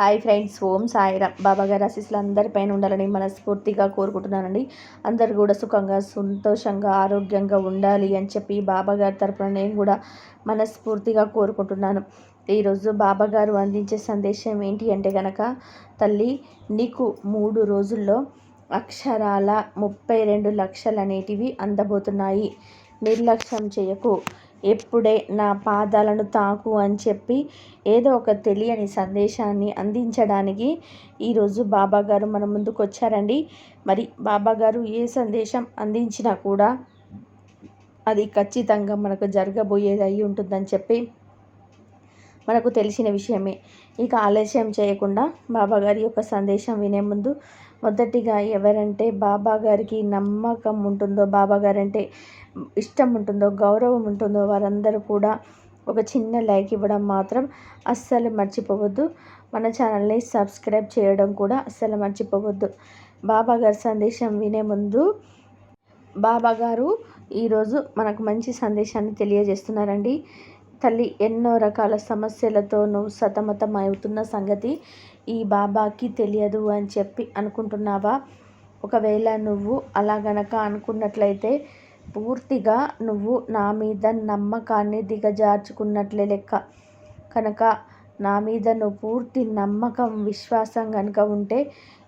Hi friends Om Sairam. బాబా గారి ఆశీస్సులు అందరిపైన ఉండాలని మనస్ఫూర్తిగా కోరుకుంటున్నానండి. అందరు కూడా సుఖంగా సంతోషంగా ఆరోగ్యంగా ఉండాలి అని చెప్పి బాబా గారి తరపున నేను కూడా మనస్ఫూర్తిగా కోరుకుంటున్నాను. ఈరోజు బాబా గారు అందించే సందేశం ఏంటి అంటే కనుక తల్లి నీకు మూడు రోజుల్లో అక్షరాల ముప్పై రెండు లక్షలు అనేటివి అందబోతున్నాయి. నిర్లక్ష్యం చేయకు. ఎప్పుడే నా పాదాలను తాకు అని చెప్పి ఏదో ఒక తెలియని సందేశాన్ని అందించడానికి ఈరోజు బాబా గారు మన ముందుకు వచ్చారండి మరి బాబా గారు ఏ సందేశం అందించినా కూడా అది ఖచ్చితంగా మనకు జరగబోయేది అయి ఉంటుందని చెప్పి మనకు తెలిసిన విషయమే. ఇక ఆలస్యం చేయకుండా బాబా గారి యొక్క సందేశం వినే ముందు మొదటిగా ఎవరంటే బాబా గారికి నమ్మకం ఉంటుందో బాబా గారంటే ఇష్టం ఉంటుందో గౌరవం ఉంటుందో వారందరూ కూడా ఒక చిన్న లైక్ ఇవ్వడం మాత్రం అస్సలు మర్చిపోవద్దు. మన ఛానల్ని సబ్స్క్రైబ్ చేయడం కూడా అస్సలు మర్చిపోవద్దు. బాబా గారి సందేశం వినే ముందు బాబా గారు ఈరోజు మనకు మంచి సందేశాన్ని తెలియజేస్తున్నారండి. తల్లి ఎన్నో రకాల సమస్యలతో నువ్వు సతమతం అవుతున్న సంగతి ఈ బాబాకి తెలియదు అని చెప్పి అనుకుంటున్నావా? ఒకవేళ నువ్వు అలా గనక అనుకున్నట్లయితే పూర్తిగా నువ్వు నా మీద నమ్మకాన్ని దిగజార్చుకున్నట్లే లెక్క. కనుక నా మీద నువ్వు పూర్తి నమ్మకం విశ్వాసం కనుక ఉంటే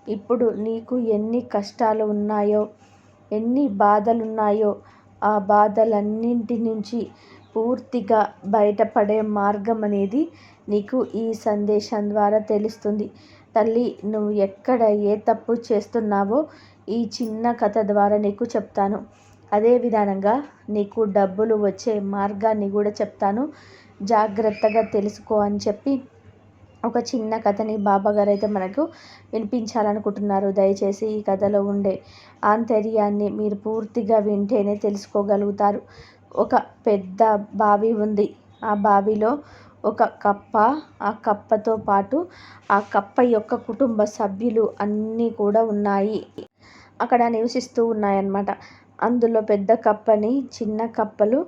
ఇప్పుడు నీకు ఎన్ని కష్టాలు ఉన్నాయో ఎన్ని బాధలు ఉన్నాయో ఆ బాధలన్నింటి నుంచి పూర్తిగా బయటపడే మార్గం అనేది నీకు ఈ సందేశం ద్వారా తెలుస్తుంది. తల్లి నువ్వు ఎక్కడ ఏ తప్పు చేస్తున్నావో ఈ చిన్న కథ ద్వారా నీకు చెప్తాను. అదే విధానంగా నీకు డబ్బులు వచ్చే మార్గాన్ని కూడా చెప్తాను. జాగ్రత్తగా తెలుసుకో అని చెప్పి ఒక చిన్న కథని బాబాగారు అయితే మనకు వినిపించాలనుకుంటున్నారు. దయచేసి ఈ కథలో ఉండే ఆంతర్యాన్ని మీరు పూర్తిగా వింటేనే తెలుసుకోగలుగుతారు. ఒక పెద్ద బావి ఉంది. ఆ బావిలో ఒక కప్ప ఆ కప్పతో పాటు ఆ కప్ప యొక్క కుటుంబ సభ్యులు అన్నీ కూడా ఉన్నాయి. అక్కడ నివసిస్తూ ఉన్నాయన్నమాట. అందులో పెద్ద కప్పని చిన్న కప్పలు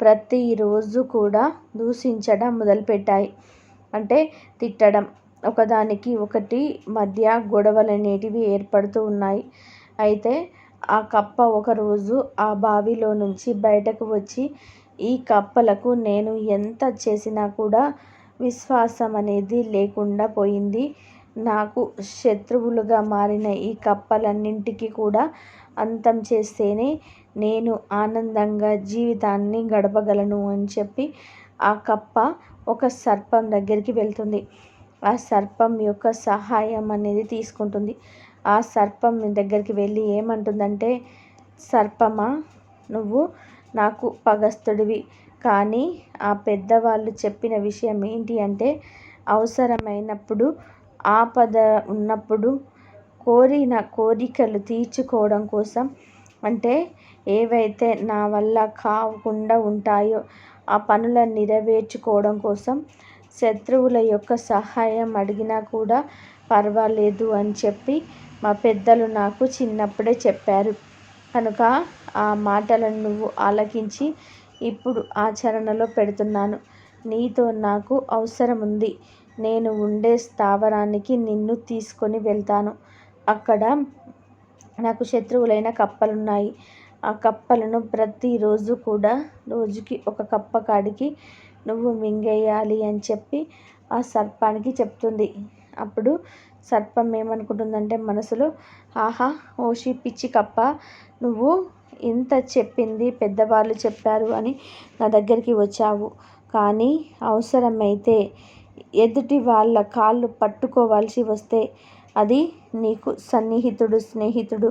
ప్రతిరోజు కూడా దూషించడం మొదలుపెట్టాయి. అంటే తిట్టడం. ఒకదానికి ఒకటి మధ్య గొడవలు అనేటివి ఏర్పడుతూ ఉన్నాయి. అయితే ఆ కప్ప ఒకరోజు ఆ బావిలో నుంచి బయటకు వచ్చి ఈ కప్పలకు నేను ఎంత చేసినా కూడా విశ్వాసం అనేది లేకుండా పోయింది. నాకు శత్రువులుగా మారిన ఈ కప్పలన్నింటికి కూడా అంతం చేస్తేనే నేను ఆనందంగా జీవితాన్ని గడపగలను అని చెప్పి ఆ కప్ప ఒక సర్పం దగ్గరికి వెళ్తుంది. ఆ సర్పం యొక్క సహాయం అనేది తీసుకుంటుంది. ఆ సర్పం దగ్గరికి వెళ్ళి ఏమంటుందంటే సర్పమా నువ్వు నాకు పగస్తుడివి కానీ ఆ పెద్దవాళ్ళు చెప్పిన విషయం ఏంటి అంటే అవసరమైనప్పుడు ఆపద ఉన్నప్పుడు కోరిన కోరికలు తీర్చుకోవడం కోసం అంటే ఏవైతే నా వల్ల కాకుండా ఉంటాయో ఆ పనులను నెరవేర్చుకోవడం కోసం శత్రువుల యొక్క సహాయం అడిగినా కూడా పర్వాలేదు అని చెప్పి మా పెద్దలు నాకు చిన్నప్పుడే చెప్పారు. కనుక ఆ మాటలను నువ్వు ఆలకించి ఇప్పుడు ఆచరణలో పెడుతున్నాను. నీతో నాకు అవసరం ఉంది నేను ఉండే స్థావరానికి నిన్ను తీసుకొని వెళ్తాను. అక్కడ నాకు శత్రువులైన కప్పలున్నాయి. ఆ కప్పలను ప్రతిరోజు కూడా రోజుకి ఒక కప్ప కాడికి నువ్వు మింగేయాలి అని చెప్పి ఆ సర్పానికి చెప్తుంది. అప్పుడు సర్పం ఏమనుకుంటుందంటే మనసులో ఆహా ఓషి పిచ్చి కప్ప నువ్వు ఇంత చెప్పింది పెద్దవాళ్ళు చెప్పారు అని నా దగ్గరికి వచ్చావు. కానీ అవసరమైతే ఎదుటి వాళ్ళ కాళ్ళు పట్టుకోవాల్సి వస్తే అది నీకు సన్నిహితుడు స్నేహితుడు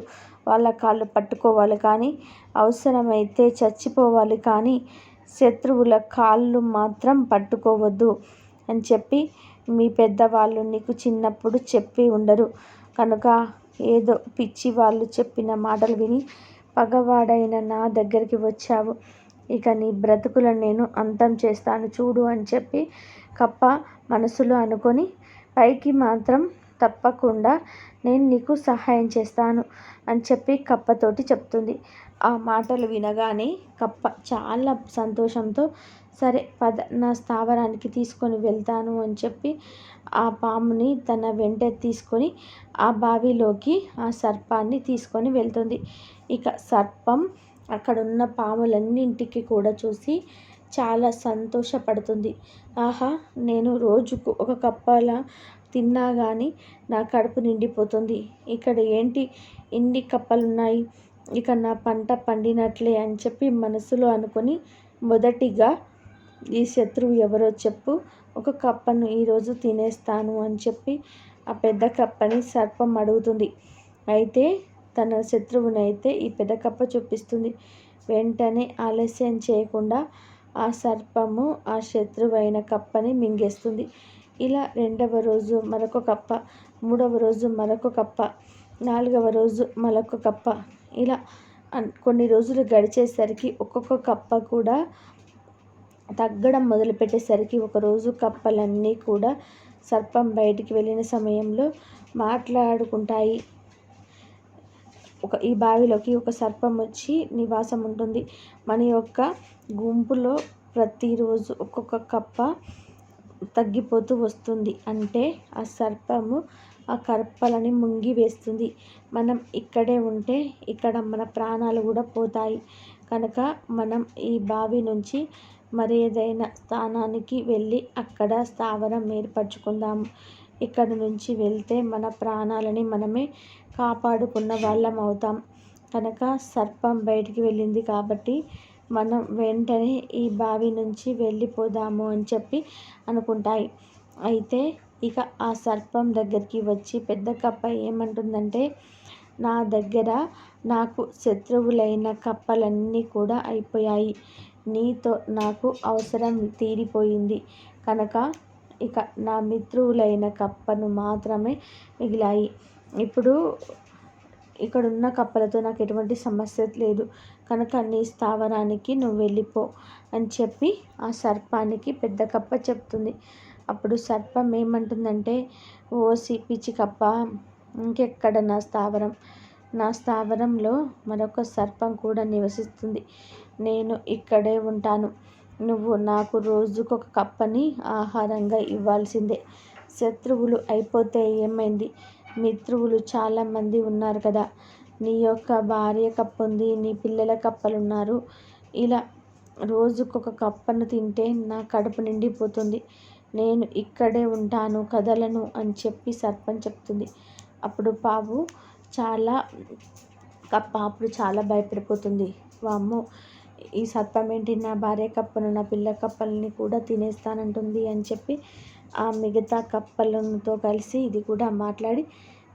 వాళ్ళ కాళ్ళు పట్టుకోవాలి. కానీ అవసరమైతే చచ్చిపోవాలి. కానీ శత్రువుల కాళ్ళు మాత్రం పట్టుకోవద్దు అని చెప్పి మీ పెద్దవాళ్ళు నీకు చిన్నప్పుడు చెప్పి ఉండరు. కనుక ఏదో పిచ్చి వాళ్ళు చెప్పిన మాటలు విని పగవాడైన నా దగ్గరికి వచ్చావు. ఇక నీ బ్రతుకులను నేను అంతం చేస్తాను చూడు అని చెప్పి కప్ప మనసులో అనుకొని పైకి మాత్రం తప్పకుండా నేను నీకు సహాయం చేస్తాను అని చెప్పి కప్పతోటి చెప్తుంది. ఆ మాటలు వినగానే కప్ప చాలా సంతోషంతో సరే పద నా స్థావరానికి తీసుకొని వెళ్తాను అని చెప్పి ఆ పాముని తన వెంట తీసుకొని ఆ బావిలోకి ఆ సర్పాన్ని తీసుకొని వెళ్తుంది. ఇక సర్పం అక్కడ ఉన్న పాములన్నింటికి కూడా చూసి చాలా సంతోషపడుతుంది. ఆహా నేను రోజుకు ఒక కప్పలా తిన్నా కానీ నా కడుపు నిండిపోతుంది. ఇక్కడ ఏంటి ఇన్ని కప్పలు ఉన్నాయి ఇక నా పంట పండినట్లే అని చెప్పి మనసులో అనుకొని మొదటిగా ఈ శత్రువు ఎవరో చెప్పు. ఒక కప్పను ఈరోజు తినేస్తాను అని చెప్పి ఆ పెద్ద కప్పని సర్పం అడుగుతుంది. అయితే తన శత్రువునైతే ఈ పెద్ద కప్ప చూపిస్తుంది. వెంటనే ఆలస్యం చేయకుండా ఆ సర్పము ఆ శత్రువైన కప్పని మింగేస్తుంది. ఇలా రెండవ రోజు మరొక కప్ప మూడవ రోజు మరొక కప్ప నాలుగవ రోజు మరొక కప్ప. ఇలా కొన్ని రోజులు గడిచేసరికి ఒక్కొక్క కప్ప కూడా తగ్గడం మొదలుపెట్టేసరికి ఒకరోజు కప్పలన్నీ కూడా సర్పం బయటికి వెళ్ళిన సమయంలో మాట్లాడుకుంటాయి. ఒక ఈ బావిలోకి ఒక సర్పం వచ్చి నివాసం ఉంటుంది. మన యొక్క గుంపులో ప్రతిరోజు ఒక్కొక్క కప్ప తగ్గిపోతూ వస్తుంది. అంటే ఆ సర్పము ఆ కర్పలని ముంగి వేస్తుంది. మనం ఇక్కడే ఉంటే ఇక్కడ మన ప్రాణాలు కూడా పోతాయి. కనుక మనం ఈ బావి నుంచి మరి ఏదైనా స్థానానికి వెళ్ళి అక్కడ స్థావరం ఏర్పరచుకుందాము. ఇక్కడి నుంచి వెళ్తే మన ప్రాణాలని మనమే కాపాడుకున్న వాళ్ళం అవుతాం. కనుక సర్పం బయటికి వెళ్ళింది కాబట్టి మనం వెంటనే ఈ బావి నుంచి వెళ్ళిపోదాము అని చెప్పి అనుకుంటాయి. అయితే ఇక ఆ సర్పం దగ్గరికి వచ్చి పెద్ద కప్ప ఏమంటుందంటే నా దగ్గర నాకు శత్రువులైన కప్పలన్నీ కూడా అయిపోయాయి. నీతో నాకు అవసరం తీరిపోయింది. కనుక ఇక నా మిత్రువులైన కప్పను మాత్రమే మిగిలాయి. ఇప్పుడు ఇక్కడున్న కప్పలతో నాకు ఎటువంటి సమస్య లేదు. కనుక నీ స్థావరానికి నువ్వు వెళ్ళిపో అని చెప్పి ఆ సర్పానికి పెద్ద కప్ప చెప్తుంది. అప్పుడు సర్పం ఏమంటుందంటే ఓసి పిచ్చి కప్ప ఇంకెక్కడ నా స్థావరం? నా స్థావరంలో మరొక సర్పం కూడా నివసిస్తుంది. నేను ఇక్కడే ఉంటాను. నువ్వు నాకు రోజుకొక కప్పని ఆహారంగా ఇవ్వాల్సిందే. శత్రువులు అయిపోతే ఏమైంది? మిత్రువులు చాలామంది ఉన్నారు కదా. నీ యొక్క భార్య కప్ప ఉంది నీ పిల్లల కప్పలు ఉన్నారు ఇలా రోజుకొక కప్పను తింటే నా కడుపు నిండిపోతుంది. నేను ఇక్కడే ఉంటాను కదలను అని చెప్పి సర్పం చెప్తుంది. అప్పుడు పావు చాలా కప్ప అప్పుడు చాలా భయపడిపోతుంది. వామ్మో ఈ సర్పం ఏంటి? నా భార్య కప్పను నా పిల్ల కప్పల్ని కూడా తినేస్తానంటుంది అని చెప్పి ఆ మిగతా కప్పలతో కలిసి ఇది కూడా మాట్లాడి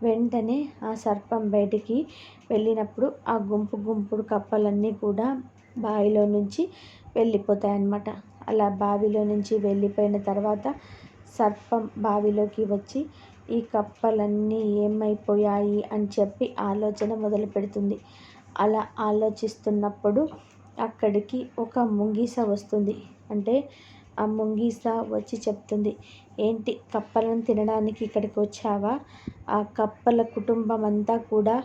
వెంటనే ఆ సర్పం బయటికి వెళ్ళినప్పుడు ఆ గుంపు గుంపుడు కప్పలన్నీ కూడా బావిలో నుంచి వెళ్ళిపోతాయి అన్నమాట అలా బావిలో నుంచి వెళ్ళిపోయిన తర్వాత సర్పం బావిలోకి వచ్చి ఈ కప్పలన్నీ ఏమైపోయాయి అని చెప్పి ఆలోచన మొదలు పెడుతుంది. అలా ఆలోచిస్తున్నప్పుడు అక్కడికి ఒక ముంగీస వస్తుంది. అంటే ఆ ముంగీస వచ్చి చెప్తుంది ఏంటి కప్పలను తినడానికి ఇక్కడికి వచ్చావా? ఆ కప్పల కుటుంబం అంతా కూడా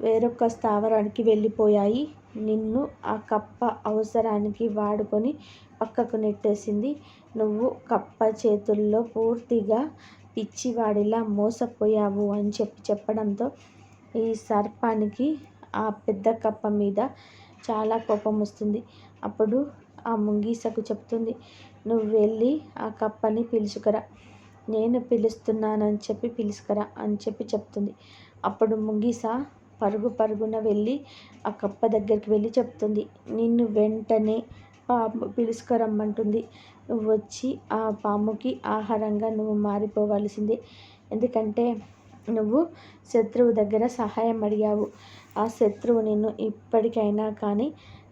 వేరొక స్థావరానికి వెళ్ళిపోయాయి. నిన్ను ఆ కప్ప అవసరానికి వాడుకొని పక్కకు నెట్టేసింది. నువ్వు కప్ప చేతుల్లో పూర్తిగా పిచ్చివాడిలా మోసపోయావు అని చెప్పి చెప్పడంతో ఈ సర్పానికి ఆ పెద్ద కప్ప మీద చాలా కోపం వస్తుంది. అప్పుడు ఆ ముంగీసకు చెప్తుంది నువ్వు వెళ్ళి ఆ కప్పని పిలుచుకురా. నేను పిలుస్తున్నానని చెప్పి పిలుచుకురా అని చెప్పి చెప్తుంది. అప్పుడు ముంగీస పరుగు పరుగున వెళ్ళి ఆ కప్ప దగ్గరికి వెళ్ళి చెప్తుంది నిన్ను వెంటనే పిలుచుకురమ్మంటుంది నువ్వు వచ్చి ఆ పాముకి ఆహారంగా నువ్వు మారిపోవలసిందే. ఎందుకంటే నువ్వు శత్రువు దగ్గర సహాయం అడిగావు. ఆ శత్రువు నిన్ను ఇప్పటికైనా కానీ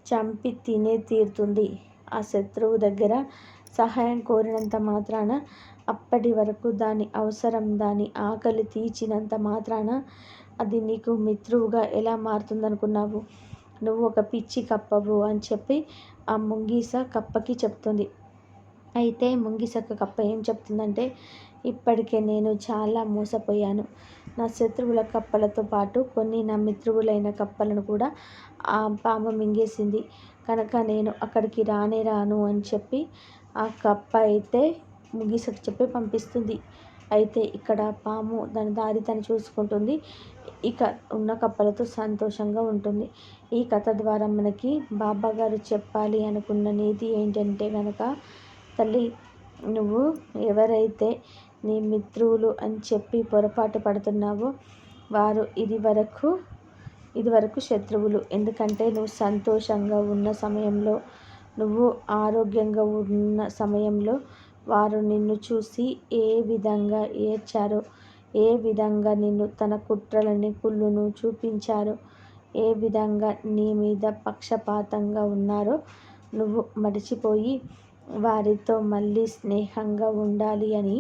చంపి తినే తీరుతుంది. ఆ శత్రువు దగ్గర సహాయం కోరినంత మాత్రాన అప్పటి వరకు దాని అవసరం దాని ఆకలి తీర్చినంత మాత్రాన అది నీకు మిత్రువుగా ఎలా మారుతుందనుకున్నావు? నువ్వు ఒక పిచ్చి కప్పవు అని చెప్పి ఆ ముంగీస కప్పకి చెప్తుంది. అయితే ముంగిసక్క కప్ప ఏం చెప్తుందంటే ఇప్పటికే నేను చాలా మోసపోయాను. నా శత్రువుల కప్పలతో పాటు కొన్ని నా మిత్రువులైన కప్పలను కూడా ఆ పాము మింగేసింది. కనుక నేను అక్కడికి రానే రాను అని చెప్పి ఆ కప్ప అయితే ముగిసకు చెప్పి పంపిస్తుంది. అయితే ఇక్కడ పాము దాని దారి తను చూసుకుంటుంది. ఇక ఉన్న కప్పలతో సంతోషంగా ఉంటుంది. ఈ కథ ద్వారా మనకి బాబా గారు చెప్పాలి అనుకున్న నీతి ఏంటంటే కనుక తల్లి నువ్వు ఎవరైతే నీ మిత్రువులు అని చెప్పి పొరపాటు పడుతున్నావో వారు ఇది వరకు ఇది వరకు శత్రువులు. ఎందుకంటే నువ్వు సంతోషంగా ఉన్న సమయంలో నువ్వు ఆరోగ్యంగా ఉన్న సమయంలో వారు నిన్ను చూసి ఏ విధంగా ఏడ్చారో ఏ విధంగా నిన్ను తన కుట్రలని కుళ్ళును చూపించారో ఏ విధంగా నీ మీద పక్షపాతంగా ఉన్నారో నువ్వు మడిచిపోయి వారితో మళ్ళీ స్నేహంగా ఉండాలి అని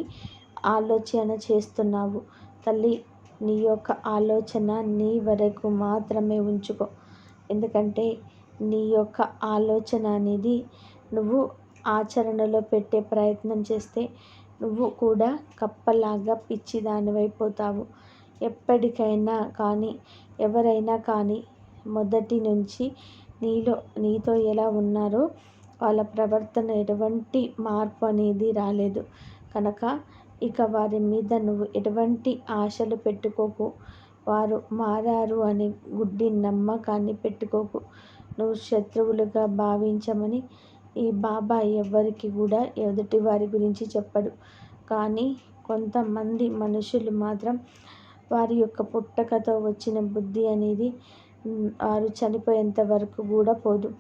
ఆలోచన చేస్తున్నావు. తల్లి నీ యొక్క ఆలోచన నీ వరకు మాత్రమే ఉంచుకో. ఎందుకంటే నీ యొక్క ఆలోచన అనేది నువ్వు ఆచరణలో పెట్టే ప్రయత్నం చేస్తే నువ్వు కూడా కప్పలాగా పిచ్చిదానివైపోతావు ఎప్పటికైనా కానీ ఎవరైనా కానీ మొదటి నుంచి నీలో నీతో ఎలా ఉన్నారో వాళ్ళ ప్రవర్తన ఎటువంటి మార్పు అనేది రాలేదు. కనుక ఇక వారి మీద నువ్వు ఎటువంటి ఆశలు పెట్టుకోకు. వారు మారారు అనే గుడ్డి నమ్మకాన్ని పెట్టుకోకు. నువ్వు శత్రువులుగా భావించమని ఈ బాబా ఎవ్వరికి కూడా ఎదుటి వారి గురించి చెప్పడు. కానీ కొంతమంది మనుషులు మాత్రం వారి యొక్క పుట్టకతో వచ్చిన బుద్ధి అనేది వారు చనిపోయేంత వరకు కూడా పోదు.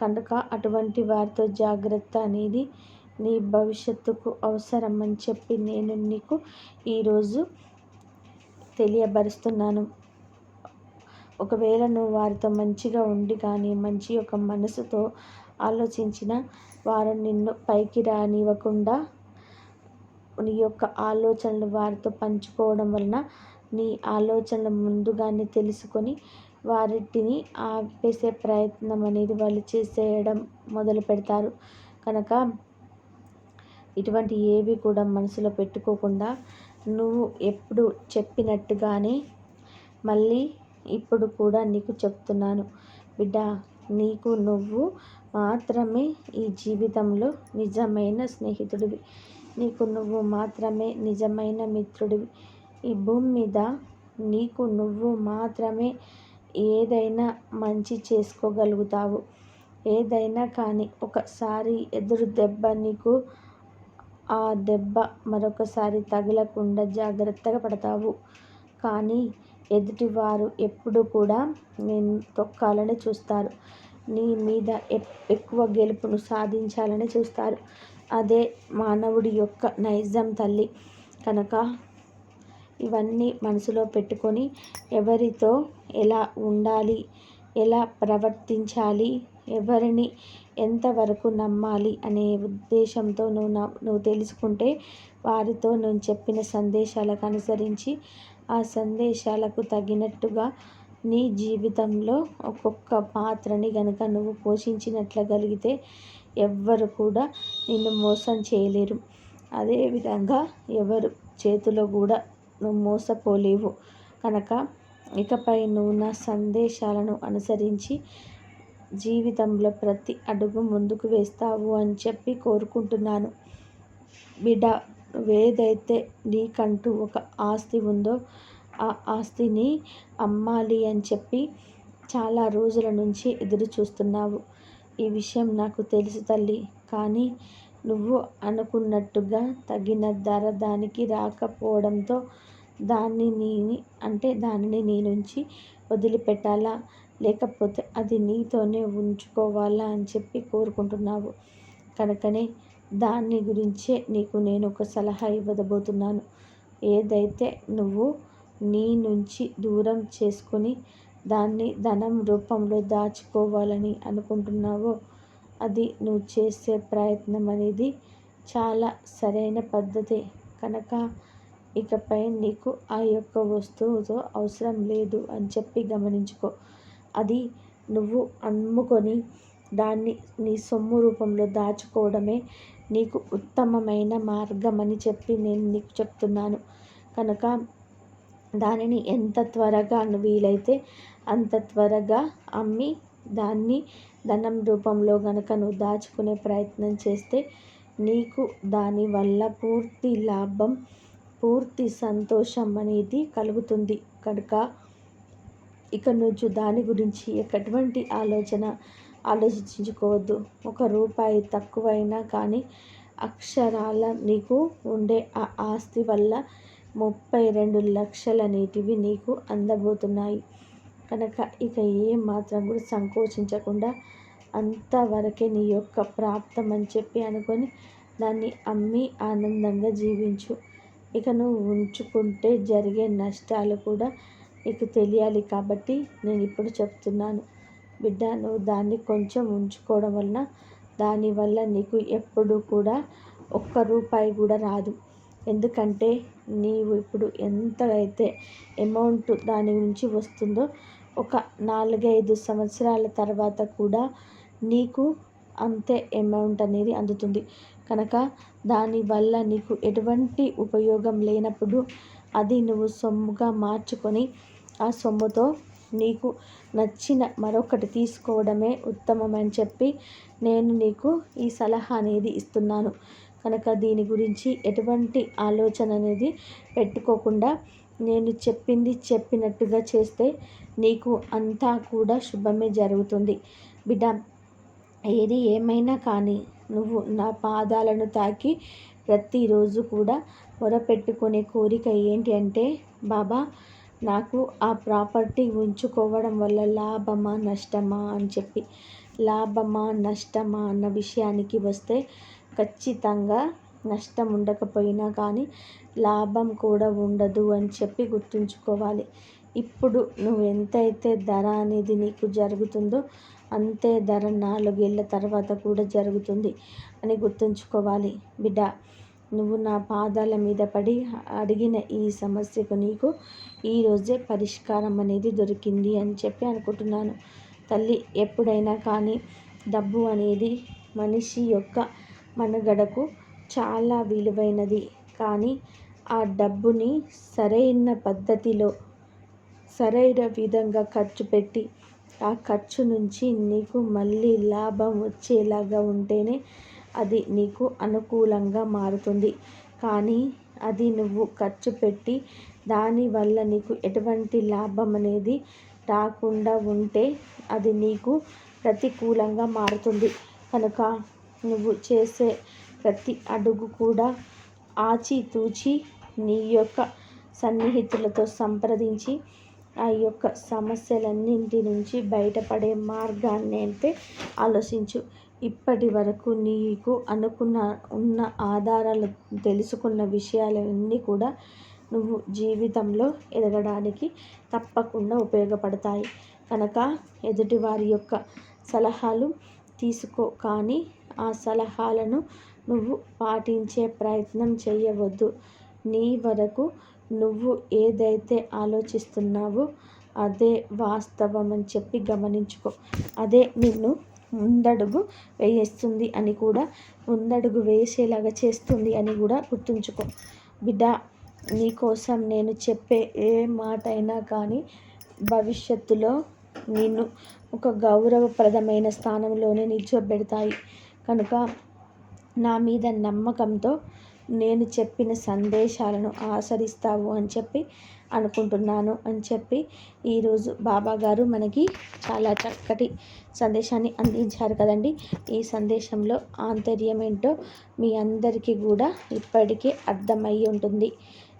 కనుక అటువంటి వారితో జాగ్రత్త అనేది నీ భవిష్యత్తుకు అవసరం అని చెప్పి నేను నీకు ఈరోజు తెలియబరుస్తున్నాను ఒకవేళ నువ్వు వారితో మంచిగా ఉండి కానీ మంచి యొక్క మనసుతో ఆలోచించిన వారు నిన్ను పైకి రానివ్వకుండా నీ యొక్క ఆలోచనలు వారితో పంచుకోవడం వలన నీ ఆలోచనలు ముందుగానే తెలుసుకొని వారిటిని ఆపేసే ప్రయత్నం అనేది వాళ్ళు చేసేయడం మొదలు పెడతారు. కనుక ఇటువంటి ఏవి కూడా మనసులో పెట్టుకోకుండా నువ్వు ఎప్పుడు చెప్పినట్టుగానే మళ్ళీ ఇప్పుడు కూడా నీకు చెప్తున్నాను. బిడ్డ నీకు నువ్వు మాత్రమే ఈ జీవితంలో నిజమైన స్నేహితుడివి. నీకు నువ్వు మాత్రమే నిజమైన మిత్రుడివి. ఈ భూమి మీద నీకు నువ్వు మాత్రమే ఏదైనా మంచి చేసుకోగలుగుతావు. ఏదైనా కానీ ఒకసారి ఎదురు దెబ్బ నీకు ఆ దెబ్బ మరొకసారి తగలకుండా జాగ్రత్తగా పడతావు. కానీ ఎదుటివారు ఎప్పుడు కూడా నేను తొక్కాలని చూస్తారు. నీ మీద ఎక్కువ గెలుపును సాధించాలని చూస్తారు. అదే మానవుడి యొక్క నైజం తల్లి. కనుక ఇవన్నీ మనసులో పెట్టుకొని ఎవరితో ఎలా ఉండాలి ఎలా ప్రవర్తించాలి ఎవరిని ఎంతవరకు నమ్మాలి అనే ఉద్దేశంతో నువ్వు నువ్వు తెలుసుకుంటే వారితో నేను చెప్పిన సందేశాలకు అనుసరించి ఆ సందేశాలకు తగినట్టుగా నీ జీవితంలో ఒక్కొక్క పాత్రని కనుక నువ్వు పోషించినట్లగలిగితే ఎవ్వరు కూడా నిన్ను మోసం చేయలేరు. అదేవిధంగా ఎవరు చేతిలో కూడా నువ్వు మోసపోలేవు. కనుక ఇకపై నువ్వు నా సందేశాలను అనుసరించి జీవితంలో ప్రతి అడుగు ముందుకు వేస్తావు అని చెప్పి కోరుకుంటున్నాను. బిడ్డ ఏదైతే నీకంటూ ఒక ఆస్తి ఉందో ఆ ఆస్తిని అమ్మాలి అని చెప్పి చాలా రోజుల నుంచి ఎదురు చూస్తున్నావు. ఈ విషయం నాకు తెలుసు తల్లి కానీ నువ్వు అనుకున్నట్టుగా తగిన ధర దానికి రాకపోవడంతో దాన్ని నీ అంటే దానిని నీ నుంచి వదిలిపెట్టాలా? లేకపోతే అది నీతోనే ఉంచుకోవాలా అని చెప్పి కోరుకుంటున్నావు. కనుకనే దాన్ని గురించే నీకు నేను ఒక సలహా ఇవ్వబోతున్నాను. ఏదైతే నువ్వు నీ నుంచి దూరం చేసుకొని దాన్ని ధనం రూపంలో దాచుకోవాలని అనుకుంటున్నావో అది నువ్వు చేసే ప్రయత్నం అనేది చాలా సరైన పద్ధతి కనుక ఇకపై నీకు ఆ యొక్క వస్తువుతో అవసరం లేదు అని చెప్పి గమనించుకో. అది నువ్వు అమ్ముకొని దాన్ని నీ సొమ్ము రూపంలో దాచుకోవడమే నీకు ఉత్తమమైన మార్గం అని చెప్పి నేను నీకు చెప్తున్నాను. కనుక దానిని ఎంత త్వరగా వీలైతే అంత త్వరగా అమ్మి దాన్ని ధనం రూపంలో గనక నువ్వు దాచుకునే ప్రయత్నం చేస్తే నీకు దానివల్ల పూర్తి లాభం పూర్తి సంతోషం అనేది కలుగుతుంది. కనుక ఇక నుంచి దాని గురించి ఎటువంటి ఆలోచన ఆలోచించుకోవద్దు. ఒక రూపాయి తక్కువైనా కానీ అక్షరాల నీకు ఉండే ఆ ఆస్తి వల్ల ముప్పై రెండు లక్షల నీటివి నీకు అందబోతున్నాయి. కనుక ఇక ఏ మాత్రం కూడా సంకోచించకుండా అంతవరకే నీ యొక్క ప్రాప్తం అని చెప్పి అనుకొని దాన్ని అమ్మి ఆనందంగా జీవించు. ఇక నువ్వు ఉంచుకుంటే జరిగే నష్టాలు కూడా నీకు తెలియాలి కాబట్టి నేను ఇప్పుడు చెప్తున్నాను. బిడ్డ నువ్వు దాన్ని కొంచెం ఉంచుకోవడం వలన దానివల్ల నీకు ఎప్పుడు కూడా ఒక్క రూపాయి కూడా రాదు. ఎందుకంటే నీవు ఇప్పుడు ఎంత అయితే అమౌంట్ దాని నుంచి వస్తుందో ఒక నాలుగైదు సంవత్సరాల తర్వాత కూడా నీకు అంతే అమౌంట్ అనేది అందుతుంది. కనుక దానివల్ల నీకు ఎటువంటి ఉపయోగం లేనప్పుడు అది నువ్వు సొమ్ముగా మార్చుకొని ఆ సొమ్ముతో నీకు నచ్చిన మరొకటి తీసుకోవడమే ఉత్తమం అని చెప్పి నేను నీకు ఈ సలహా అనేది ఇస్తున్నాను. కనుక దీని గురించి ఎటువంటి ఆలోచన అనేది పెట్టుకోకుండా నేను చెప్పింది చెప్పినట్టుగా చేస్తే నీకు అంతా కూడా శుభమే జరుగుతుంది. బిడ్డ ఏది ఏమైనా కానీ నువ్వు నా పాదాలను తాకి ప్రతిరోజు కూడా మొరపెట్టుకునే కోరిక ఏంటి అంటే బాబా నాకు ఆ ప్రాపర్టీ ఉంచుకోవడం వల్ల లాభమా నష్టమా అని చెప్పి. లాభమా నష్టమా అన్న విషయానికి వస్తే ఖచ్చితంగా నష్టం ఉండకపోయినా కానీ లాభం కూడా ఉండదు అని చెప్పి గుర్తుంచుకోవాలి. ఇప్పుడు నువ్వు ఎంతైతే ధర అనేది నీకు జరుగుతుందో అంతే ధర నాలుగేళ్ళ తర్వాత కూడా జరుగుతుంది అని గుర్తుంచుకోవాలి. బిడ్డ నువ్వు నా పాదాల మీద పడి అడిగిన ఈ సమస్యకు నీకు ఈరోజే పరిష్కారం అనేది దొరికింది అని చెప్పి అనుకుంటున్నాను. తల్లి ఎప్పుడైనా కానీ డబ్బు అనేది మనిషి యొక్క మనుగడకు చాలా విలువైనది. కానీ ఆ డబ్బుని సరైన పద్ధతిలో సరైన విధంగా ఖర్చు పెట్టి ఆ ఖర్చు నుంచి నీకు మళ్ళీ లాభం వచ్చేలాగా ఉంటేనే అది నీకు అనుకూలంగా మారుతుంది. కానీ అది నువ్వు ఖర్చు పెట్టి దానివల్ల నీకు ఎటువంటి లాభం అనేది రాకుండా ఉంటే అది నీకు ప్రతికూలంగా మారుతుంది. కనుక నువ్వు చేసే ప్రతి అడుగు కూడా ఆచితూచి నీ యొక్క సన్నిహితులతో సంప్రదించి ఆ యొక్క సమస్యలన్నింటి నుంచి బయటపడే మార్గాన్ని అయితే ఆలోచించు. ఇప్పటి వరకు నీకు అనుకున్న ఉన్న ఆధారాలు తెలుసుకున్న విషయాలన్నీ కూడా నువ్వు జీవితంలో ఎదగడానికి తప్పకుండా ఉపయోగపడతాయి. కనుక ఎదుటివారి యొక్క సలహాలు తీసుకో కానీ ఆ సలహాలను నువ్వు పాటించే ప్రయత్నం చేయవద్దు. నీ వరకు నువ్వు ఏదైతే ఆలోచిస్తున్నావో అదే వాస్తవం అని చెప్పి గమనించుకో. అదే నిన్ను ముందడుగు వేయిస్తుంది అని కూడా ముందడుగు వేసేలాగా చేస్తుంది అని కూడా గుర్తుంచుకో. బిడ్డ నీకోసం నేను చెప్పే ఏ మాట అయినా కానీ భవిష్యత్తులో నిన్ను ఒక గౌరవప్రదమైన స్థానంలోనే నిల్చోబెడతాయి. కనుక నా మీద నమ్మకంతో నేను చెప్పిన సందేశాలను ఆచరిస్తావు అని చెప్పి అనుకుంటున్నాను అని చెప్పి ఈరోజు బాబా గారు మనకి చాలా చక్కటి సందేశాన్ని అందించారు కదండి. ఈ సందేశంలో ఆంతర్యం ఏంటో మీ అందరికీ కూడా ఇప్పటికే అర్థమయ్యి ఉంటుంది.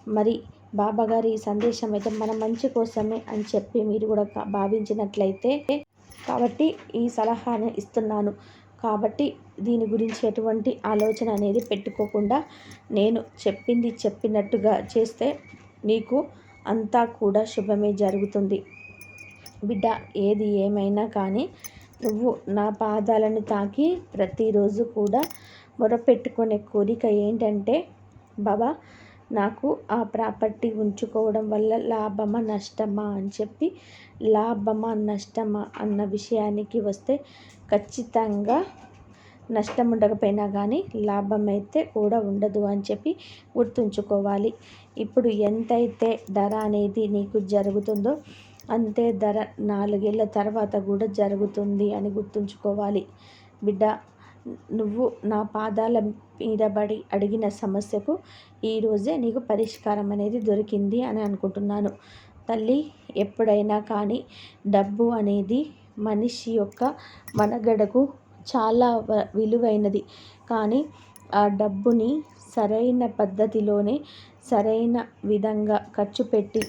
మరి బాబాగారి ఈ సందేశం అయితే మన మంచి కోసమే అని చెప్పి మీరు కూడా భావించినట్లయితే కాబట్టి ఈ సలహాను ఇస్తున్నాను. కాబట్టి దీని గురించి ఎటువంటి ఆలోచన అనేది పెట్టుకోకుండా నేను చెప్పింది చెప్పినట్టుగా చేస్తే నీకు అంతా కూడా శుభమే జరుగుతుంది. బిడ్డ ఏది ఏమైనా కానీ నువ్వు నా పాదాలను తాకి ప్రతిరోజు కూడా మొరపెట్టుకునే కోరిక ఏంటంటే బాబా నాకు ఆ ప్రాపర్టీ ఉంచుకోవడం వల్ల లాభమా నష్టమా అని చెప్పి లాభమా నష్టమా అన్న విషయానికి వస్తే ఖచ్చితంగా నష్టం ఉండకపోయినా కానీ లాభం అయితే కూడా ఉండదు అని చెప్పి గుర్తుంచుకోవాలి. ఇప్పుడు ఎంతైతే ధర అనేది నీకు జరుగుతుందో అంతే ధర నాలుగేళ్ళ తర్వాత కూడా జరుగుతుంది అని గుర్తుంచుకోవాలి. బిడ్డ నువ్వు నా పాదాల మీదబడి అడిగిన సమస్యకు ఈరోజే నీకు పరిష్కారం అనేది దొరికింది అని అనుకుంటున్నాను. తల్లి ఎప్పుడైనా కానీ డబ్బు అనేది మనిషి యొక్క మనగడకు చాలా విలువైనది. కానీ ఆ డబ్బుని సరైన పద్ధతిలోనే సరైన విధంగా ఖర్చు పెట్టి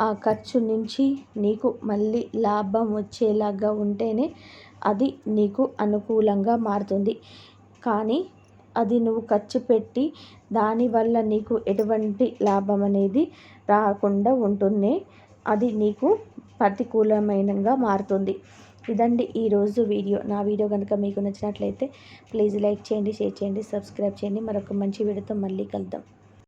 ఆ ఖర్చు నుంచి నీకు మళ్ళీ లాభం వచ్చేలాగా ఉంటేనే అది నీకు అనుకూలంగా మారుతుంది. కానీ అది నువ్వు ఖర్చు పెట్టి దానివల్ల నీకు ఎటువంటి లాభం అనేది రాకుండా ఉంటుంది అది నీకు ప్రతికూలమైనగా మారుతుంది. ఇదండి ఈరోజు వీడియో. నా వీడియో కనుక మీకు నచ్చినట్లయితే ప్లీజ్ లైక్ చేయండి షేర్ చేయండి సబ్స్క్రైబ్ చేయండి. మరొక మంచి వీడియోతో మళ్ళీ కలుద్దాం.